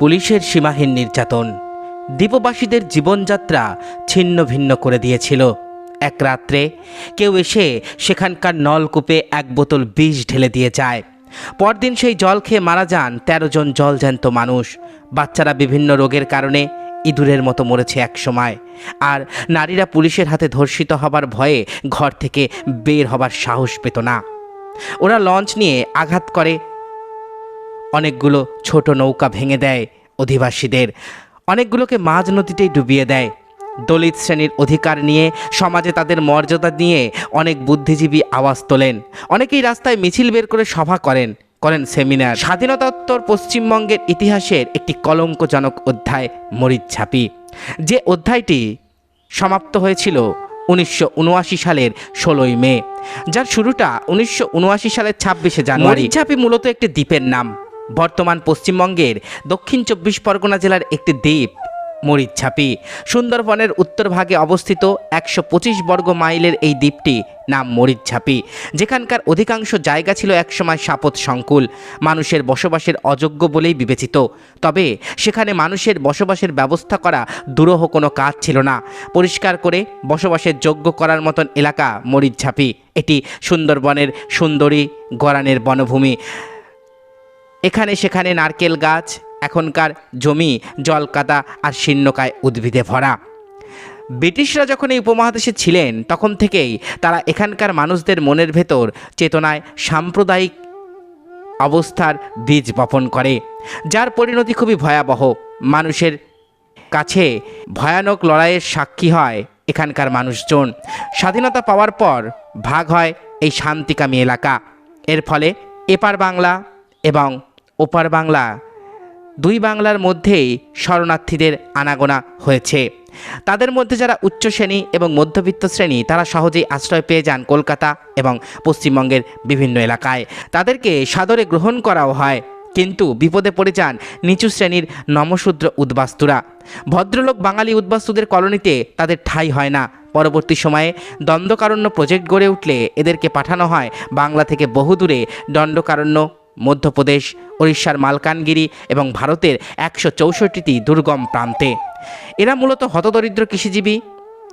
পুলিশের সীমাহীন নির্যাতন। দ্বীপবাসীদের জীবনযাত্রা ছিন্ন ভিন্ন করে দিয়েছিল। এক রাত্রে কেউ এসে সেখানকার নলকূপে এক বোতল বিষ ঢেলে দিয়ে যায়। পরদিন সেই জল খেয়ে মারা যান তেরো জন জলজ্যান্ত মানুষ। বাচ্চারা বিভিন্ন রোগের কারণে ইঁদুরের মতো মরেছে এক সময়। আর নারীরা পুলিশের হাতে ধর্ষিত হবার ভয়ে ঘর থেকে বের হবার সাহস পেত না। ওরা লঞ্চ নিয়ে আঘাত করে অনেকগুলো ছোট নৌকা ভেঙে দেয় অধিবাসীদের। অনেকগুলোকে মাঝ নদীতেই ডুবিয়ে দেয়। দলিত শ্রেণির অধিকার নিয়ে, সমাজে তাদের মর্যাদা নিয়ে অনেক বুদ্ধিজীবী আওয়াজ তোলেন। অনেকেই রাস্তায় মিছিল বের করে সভা করেন করেন সেমিনার। স্বাধীনতাত্তর পশ্চিমবঙ্গের ইতিহাসের একটি কলঙ্কজনক অধ্যায় মরিচ্ছাপি যে অধ্যায়টি সমাপ্ত হয়েছিল উনিশশো উনআশি সালের ষোলোই মে, যার শুরুটা উনিশশো উনআশি সালের ছাব্বিশে জানুয়ারি। মরিচ্ছাপি মূলত একটি দ্বীপের নাম। বর্তমান পশ্চিমবঙ্গের দক্ষিণ চব্বিশ পরগনা জেলার একটি দ্বীপ মরিচ্ছাপি সুন্দরবনের উত্তর ভাগে অবস্থিত একশো পঁচিশ বর্গ মাইলের এই দ্বীপটি নাম মরিচ্ছাপি যেখানকার অধিকাংশ জায়গা ছিল একসময় সাপত সংকুল। মানুষের বসবাসের অযোগ্য বলেই বিবেচিত। তবে সেখানে মানুষের বসবাসের ব্যবস্থা করা দুরূহ কোনো কাজ ছিল না। পরিষ্কার করে বসবাসের যোগ্য করার মতন এলাকা মরিচ্ছাপি এটি সুন্দরবনের সুন্দরী গরানের বনভূমি। এখানে সেখানে নারকেল গাছ, এখনকার জমি, জলকাদা আর শীর্ণকায় উদ্ভিদে ভরা। ব্রিটিশরা যখন এই উপমহাদেশে ছিলেন, তখন থেকেই তারা এখানকার মানুষদের মনের ভেতর চেতনায় সাম্প্রদায়িক অবস্থার বীজ বপন করে, যার পরিণতি খুবই ভয়াবহ। মানুষের কাছে ভয়ানক লড়াইয়ের সাক্ষী হয় এখানকার মানুষজন। স্বাধীনতা পাওয়ার পর ভাগ হয় এই শান্তিকামী এলাকা। এর ফলে এপার বাংলা এবং ওপার বাংলা। দুই বাংলার মধ্যেই শরণার্থীদের আনাগোনা হয়েছে। তাদের মধ্যে যারা উচ্চ শ্রেণি এবং মধ্যবিত্ত শ্রেণি, তারা সহজেই আশ্রয় পেয়ে যান কলকাতা এবং পশ্চিমবঙ্গের বিভিন্ন এলাকায়। তাদেরকে সাদরে গ্রহণ করাও হয়, কিন্তু বিপদে পড়ে যান নিচু শ্রেণির নমশূদ্র উদ্বাস্তুরা। ভদ্রলোক বাঙালি উদ্বাস্তুদের কলোনিতে তাদের ঠাঁই হয় না। পরবর্তী সময়ে দণ্ডকারণ্য প্রজেক্ট গড়ে উঠলে এদেরকে পাঠানো হয় বাংলা থেকে বহুদূরে দণ্ডকারণ্য মধ্যপ্রদেশ উড়িষ্যার মালকানগিরি এবং ভারতের একশো চৌষট্টিটি দুর্গম প্রান্তে। এরা মূলত হতদরিদ্র কৃষিজীবী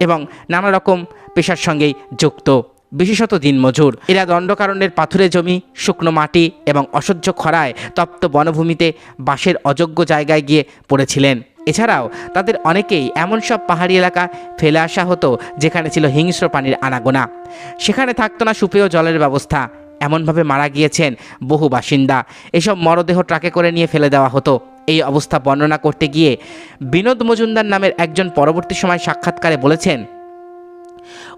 এবং নানা রকম পেশার সঙ্গেই যুক্ত। বিশেষত দিনমজুর। এরা দণ্ডকারণ্যের পাথুরে জমি, শুকনো মাটি এবং অসহ্য খরায় তপ্ত বনভূমিতে বাসের অযোগ্য জায়গায় গিয়ে পড়েছিলেন। এছাড়াও তাদের অনেকেই এমন সব পাহাড়ি এলাকা ফেলে আসা হতো যেখানে ছিল হিংস্র প্রাণীর আনাগোনা। সেখানে থাকতো না সুপেয় জলের ব্যবস্থা। এমনভাবে মারা গিয়েছেন বহু বাসিন্দা। এসব মরদেহ ট্রাকে করে নিয়ে ফেলে দেওয়া হতো। এই অবস্থা বর্ণনা করতে গিয়ে বিনোদ মজুমদার নামের একজন পরবর্তী সময় সাক্ষাৎকারে বলেছেন,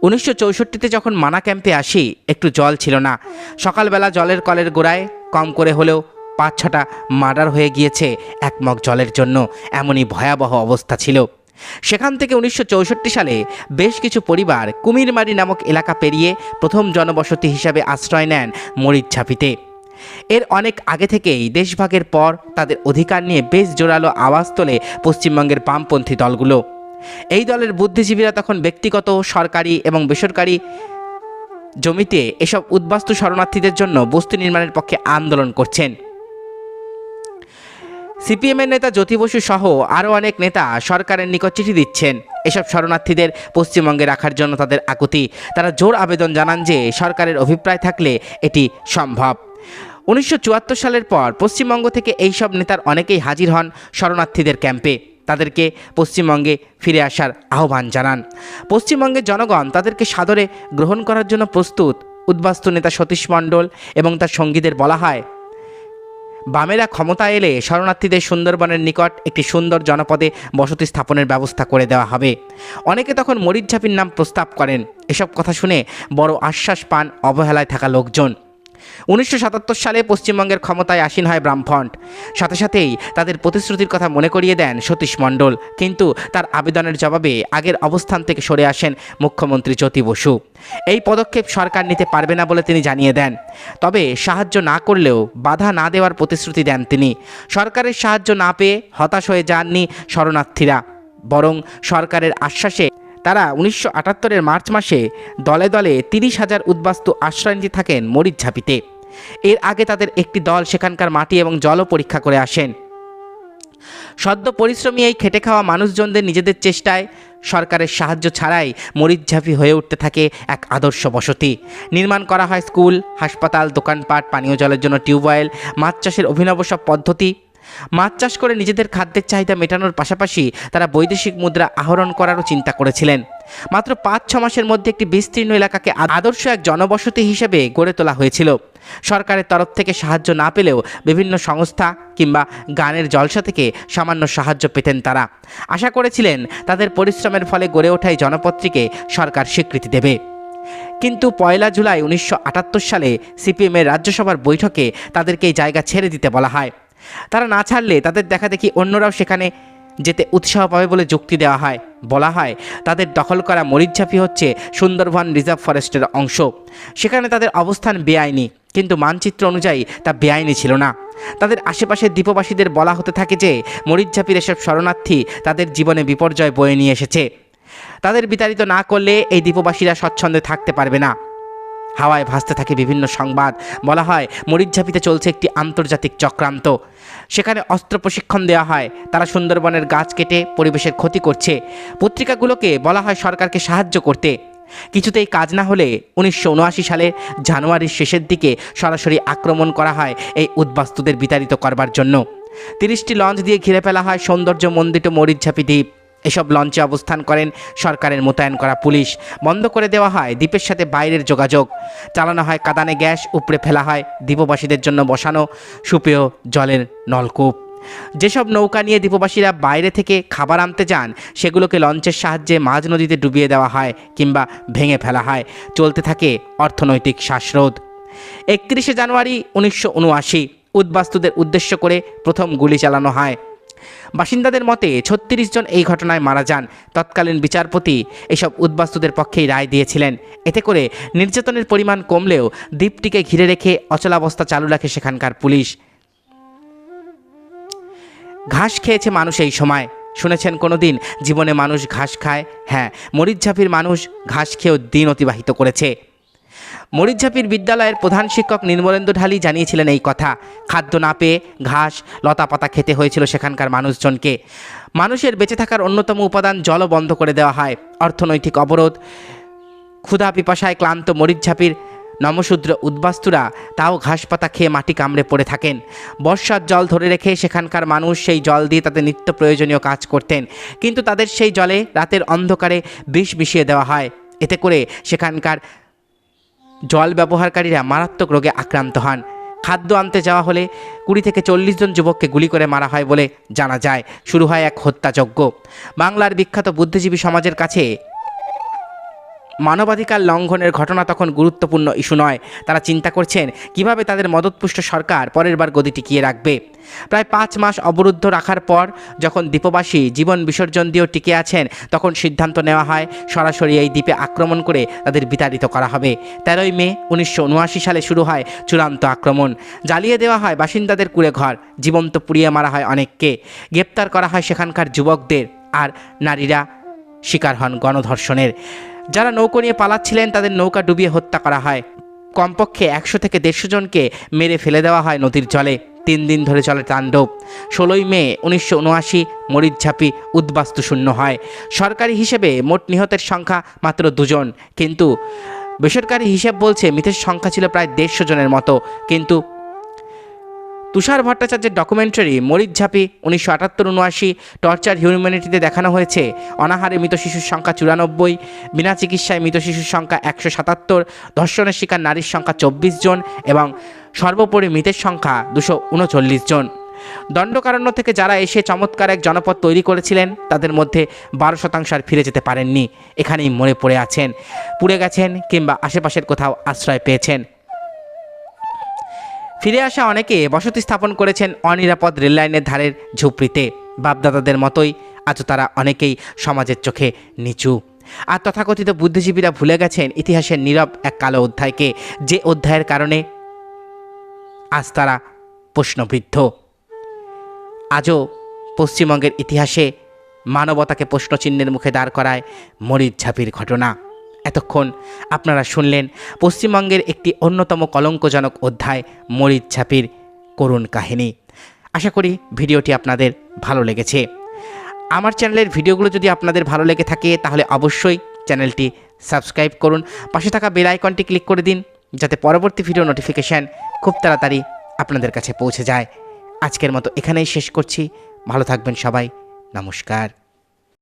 উনিশশো চৌষট্টিতে যখন মানা ক্যাম্পে আসি, একটু জল ছিল না। সকালবেলা জলের কলের গোড়ায় কম করে হলেও পাঁচ ছটা মার্ডার হয়ে গিয়েছে এক মগ জলের জন্য। এমনই ভয়াবহ অবস্থা ছিল। সেখান থেকে উনিশশো চৌষট্টি সালে বেশ কিছু পরিবার কুমিরমারি নামক এলাকা পেরিয়ে প্রথম জনবসতি হিসাবে আশ্রয় নেন মরিচ্ছাপিতে এর অনেক আগে থেকেই দেশভাগের পর তাদের অধিকার নিয়ে বেশ জোরালো আওয়াজ তোলে পশ্চিমবঙ্গের বামপন্থী দলগুলো। এই দলের বুদ্ধিজীবীরা তখন ব্যক্তিগত, সরকারি এবং বেসরকারি জমিতে এসব উদ্বাস্তু শরণার্থীদের জন্য বস্তি নির্মাণের পক্ষে আন্দোলন করছেন। সিপিএমের নেতা জ্যোতি বসু সহ আরও অনেক নেতা সরকারের নিকট চিঠি দিচ্ছেন। এসব শরণার্থীদের পশ্চিমবঙ্গে রাখার জন্য তাদের আকুতি। তারা জোর আবেদন জানান যে সরকারের অভিপ্রায় থাকলে এটি সম্ভব। উনিশশো চুয়াত্তর সালের পর পশ্চিমবঙ্গ থেকে এইসব নেতার অনেকেই হাজির হন শরণার্থীদের ক্যাম্পে। তাদেরকে পশ্চিমবঙ্গে ফিরে আসার আহ্বান জানান। পশ্চিমবঙ্গের জনগণ তাদেরকে সাদরে গ্রহণ করার জন্য প্রস্তুত। উদ্বাস্তু নেতা সতীশ মণ্ডল এবং তার সঙ্গীদের বলা হয় বামেরা ক্ষমতা এলে শরণার্থীদের সুন্দরবনের নিকট একটি সুন্দর জনপদে বসতি স্থাপনের ব্যবস্থা করে দেওয়া হবে। অনেকে তখন মরিচ মরিচঝাপির নাম প্রস্তাব করেন। এসব কথা শুনে বড় আশ্বাস পান অবহেলায় থাকা লোকজন। উনিশশো সাতাত্তর সালে পশ্চিমবঙ্গের ক্ষমতায় আসীন হয় বামফ্রন্ট সাথে সাথেই তাদের প্রতিশ্রুতির কথা মনে করিয়ে দেন সতীশ মণ্ডল। কিন্তু তার আবেদনের জবাবে আগের অবস্থান থেকে সরে আসেন মুখ্যমন্ত্রী জ্যোতি বসু। এই পদক্ষেপ সরকার নিতে পারবে না বলে তিনি জানিয়ে দেন। তবে সাহায্য না করলেও বাধা না দেওয়ার প্রতিশ্রুতি দেন তিনি। সরকারের সাহায্য না পেয়ে হতাশ হয়ে যাননি শরণার্থীরা। বরং সরকারের আশ্বাসে তারা উনিশশো আটাত্তরের মার্চ মাসে দলে দলে তিরিশ হাজার উদ্বাস্তু আশ্রয় থাকেন মরিচঝাপিতে এর আগে তাদের একটি দল সেখানকার মাটি এবং জলও পরীক্ষা করে আসেন। সদ্য পরিশ্রমী এই খেটে খাওয়া মানুষজনদের নিজেদের চেষ্টায় সরকারের সাহায্য ছাড়াই মরিচঝাপি হয়ে উঠতে থাকে এক আদর্শ বসতি। নির্মাণ করা হয় স্কুল, হাসপাতাল, দোকানপাট, পানীয় জলের জন্য টিউবওয়েল, মাছ চাষের অভিনব সব পদ্ধতি মাছ চাষ করে নিজেদের খাদ্যের চাহিদা মেটানোর পাশাপাশি তারা বৈদেশিক মুদ্রা আহরণ করারও চিন্তা করেছিলেন। মাত্র পাঁচ, ছ মাসের মধ্যে একটি বিস্তীর্ণ এলাকাকে আদর্শ এক জনবসতি হিসেবে গড়ে তোলা হয়েছিল। সরকারের তরফ থেকে সাহায্য না পেলেও বিভিন্ন সংস্থা কিংবা গানের জলসা থেকে সামান্য সাহায্য পেতেন তারা। আশা করেছিলেন তাদের পরিশ্রমের ফলে গড়ে ওঠাই জনপত্রীকে সরকার স্বীকৃতি দেবে। কিন্তু পয়লা জুলাই উনিশশো আটাত্তর সালে সিপিএমের রাজ্যসভার বৈঠকে তাদেরকে এই জায়গা ছেড়ে দিতে বলা হয়। তারা না ছাড়লে তাদের দেখা দেখি অন্যরাও সেখানে যেতে উৎসাহ পাবে বলে যুক্তি দেওয়া হয়, বলা হয়। তাদের দখল করা মরিচঝাপি হচ্ছে সুন্দরবন রিজার্ভ ফরেস্টের অংশ। সেখানে তাদের অবস্থান বেআইনি, কিন্তু মানচিত্র অনুযায়ী তা বেআইনি ছিল না। তাদের আশেপাশের দ্বীপবাসীদের বলা হতে থাকে যে, মরিচঝাপির এসব শরণার্থী তাদের জীবনে বিপর্যয় বয়ে নিয়ে এসেছে। তাদের বিতাড়িত না করলে এই দ্বীপবাসীরা স্বচ্ছন্দে থাকতে পারবে না। হাওয়ায় ভাসতে থাকে বিভিন্ন সংবাদ। বলা হয় মরিচঝাপিতে চলছে একটি আন্তর্জাতিক চক্রান্ত। সেখানে অস্ত্র প্রশিক্ষণ দেওয়া হয়। তারা সুন্দরবনের গাছ কেটে পরিবেশের ক্ষতি করছে। পত্রিকাগুলোকে বলা হয় সরকারকে সাহায্য করতে। কিছুতেই কাজ না হলে উনিশশো উনআশি সালে জানুয়ারির শেষের দিকে সরাসরি আক্রমণ করা হয় এই উদ্বাস্তুদের বিতাড়িত করবার জন্য। তিরিশটি লঞ্চ দিয়ে ঘিরে ফেলা হয় সৌন্দর্য মন্ডিত মরিচঝাপি দ্বীপ। এসব লঞ্চে অবস্থান করেন সরকারের মোতায়েন করা পুলিশ। বন্ধ করে দেওয়া হয় দ্বীপের সাথে বাইরের যোগাযোগ। চালানো হয় কাদানে গ্যাস, উপড়ে ফেলা হয় দ্বীপবাসীদের জন্য বসানো সুপেয় জলের নলকূপ। যেসব নৌকা নিয়ে দ্বীপবাসীরা বাইরে থেকে খাবার আনতে যান, সেগুলোকে লঞ্চের সাহায্যে মাঝ নদীতে ডুবিয়ে দেওয়া হয় কিংবা ভেঙে ফেলা হয়। চলতে থাকে অর্থনৈতিক শ্বাসরোধ। একত্রিশে জানুয়ারি উনিশশো উনআশি, উদ্বাস্তুদের উদ্দেশ্য করে প্রথম গুলি চালানো হয়। বাসিন্দাদের মতে ছত্রিশ জন এই ঘটনায় মারা যান। তৎকালীন বিচারপতি এসব উদ্বাস্তুদের পক্ষেই রায় দিয়েছিলেন। এতে করে নির্যাতনের পরিমাণ কমলেও দ্বীপটিকে ঘিরে রেখে অচলাবস্থা চালু রাখে সেখানকার পুলিশ। ঘাস খেয়েছে মানুষ এই সময়। শুনেছেন কোনো দিন জীবনে মানুষ ঘাস খায়? হ্যাঁ মরিচঝাপির মানুষ ঘাস খেয়েও দিন অতিবাহিত করেছে। মরিচঝাপির বিদ্যালয়ের প্রধান শিক্ষক নির্মলেন্দু ঢালি জানিয়েছিলেন এই কথা। খাদ্য না পেয়ে ঘাস লতা পাতা খেতে হয়েছিল সেখানকার মানুষজনকে। মানুষের বেঁচে থাকার অন্যতম উপাদান জলও বন্ধ করে দেওয়া হয়। অর্থনৈতিক অবরোধ, ক্ষুধা পিপাসায় ক্লান্ত মরিচঝাপির নমশূদ্র উদ্বাস্তুরা তাও ঘাস পাতা খেয়ে মাটি কামড়ে পড়ে থাকেন। বর্ষার জল ধরে রেখে সেখানকার মানুষ সেই জল দিয়ে তাদের নিত্য প্রয়োজনীয় কাজ করতেন। কিন্তু তাদের সেই জলে রাতের অন্ধকারে বিষ মিশিয়ে দেওয়া হয়। এতে করে সেখানকার জল ব্যবহারকারীরা মারাত্মক রোগে আক্রান্ত হন। খাদ্য আনতে যাওয়া হলে কুড়ি থেকে চল্লিশ জন যুবককে গুলি করে মারা হয় বলে জানা যায়। শুরু হয় এক হত্যাযজ্ঞ। বাংলার বিখ্যাত বুদ্ধিজীবী সমাজের কাছে মানবাধিকার লঙ্ঘনের ঘটনা তখন গুরুত্বপূর্ণ ইস্যু নয়। তারা চিন্তা করছেন, কীভাবে তাদের মদতপুষ্ট সরকার পরের বার গদি টিকিয়ে রাখবে? প্রায় পাঁচ মাস অবরুদ্ধ রাখার পর যখন দ্বীপবাসী জীবন বিসর্জন দিয়েও টিকে আছেন, তখন সিদ্ধান্ত নেওয়া হয়, সরাসরি এই দ্বীপে আক্রমণ করে তাদের বিতাড়িত করা হবে। তেরোই মে উনিশশো উনআশি সালে শুরু হয় চূড়ান্ত আক্রমণ। জ্বালিয়ে দেওয়া হয় বাসিন্দাদের কুড়ে ঘর, জীবন্ত পুড়িয়ে মারা হয় অনেককে। গ্রেপ্তার করা হয় সেখানকার যুবকদের আর নারীরা শিকার হন গণধর্ষণের। যারা নৌকো নিয়ে পালাচ্ছিলেন, তাদের নৌকা ডুবিয়ে হত্যা করা হয়। কমপক্ষে একশো থেকে দেড়শো জনকে মেরে ফেলে দেওয়া হয় নদীর জলে। তিন দিন ধরে চলে তাণ্ডব। ষোলোই মে উনিশশো উনআশি মরিচঝাপি উদ্বাস্তু শূন্য হয়। সরকারি হিসেবে মোট নিহতের সংখ্যা মাত্র দুজন। কিন্তু বেসরকারি হিসেব বলছে, মৃতের সংখ্যা ছিল প্রায় দেড়শো জনের মতো। কিন্তু তুষার ভট্টাচার্যের ডকুমেন্টারি মরিচঝাপি উনিশশো আটাত্তর উনআশি টর্চার হিউম্যানিটিতে দেখানো হয়েছে। অনাহারে মৃত শিশুর সংখ্যা চুরানব্বই, বিনা চিকিৎসায় মৃত শিশুর সংখ্যা একশো সাতাত্তর, ধর্ষণের শিকার নারীর সংখ্যা চব্বিশ জন এবং সর্বোপরি মৃতের সংখ্যা দুশো উনচল্লিশ জন। দণ্ডকারণ্য থেকে যারা এসে চমৎকার এক জনপদ তৈরি করেছিলেন, তাদের মধ্যে বারো শতাংশ আর ফিরে যেতে পারেননি। এখানেই মরে পড়ে আছেন। পুড়ে গেছেন কিংবা আশেপাশের কোথাও আশ্রয় পেয়েছেন। ফিরে আসা অনেকে বসতি স্থাপন করেছেন অনিরাপদ রেললাইনের ধারের ঝুপড়িতে। বাপদাদাদের মতোই আজও তারা অনেকেই সমাজের চোখে নিচু। আর তথাকথিত বুদ্ধিজীবীরা ভুলে গেছেন ইতিহাসের নীরব এক কালো অধ্যায়কে, যে অধ্যায়ের কারণে আজ তারা প্রশ্নবৃদ্ধ। আজও পশ্চিমবঙ্গের ইতিহাসে মানবতাকে প্রশ্নচিহ্নের মুখে দাঁড় করায় মরিচঝাপির ঘটনা। এতক্ষণ আপনারা শুনলেন পশ্চিমবঙ্গের একটি অন্যতম কলঙ্কজনক অধ্যায় মরিচঝাপির করুণ কাহিনী। আশা করি ভিডিওটি আপনাদের ভালো লেগেছে। আমার চ্যানেলের ভিডিওগুলো যদি আপনাদের ভালো লেগে থাকে, তাহলে অবশ্যই চ্যানেলটি সাবস্ক্রাইব করুন। পাশে থাকা বেল আইকনটি ক্লিক করে দিন, যাতে পরবর্তী ভিডিও নোটিফিকেশান খুব তাড়াতাড়ি আপনাদের কাছে পৌঁছে যায়। আজকের মতো এখানেই শেষ করছি। ভালো থাকবেন সবাই। নমস্কার।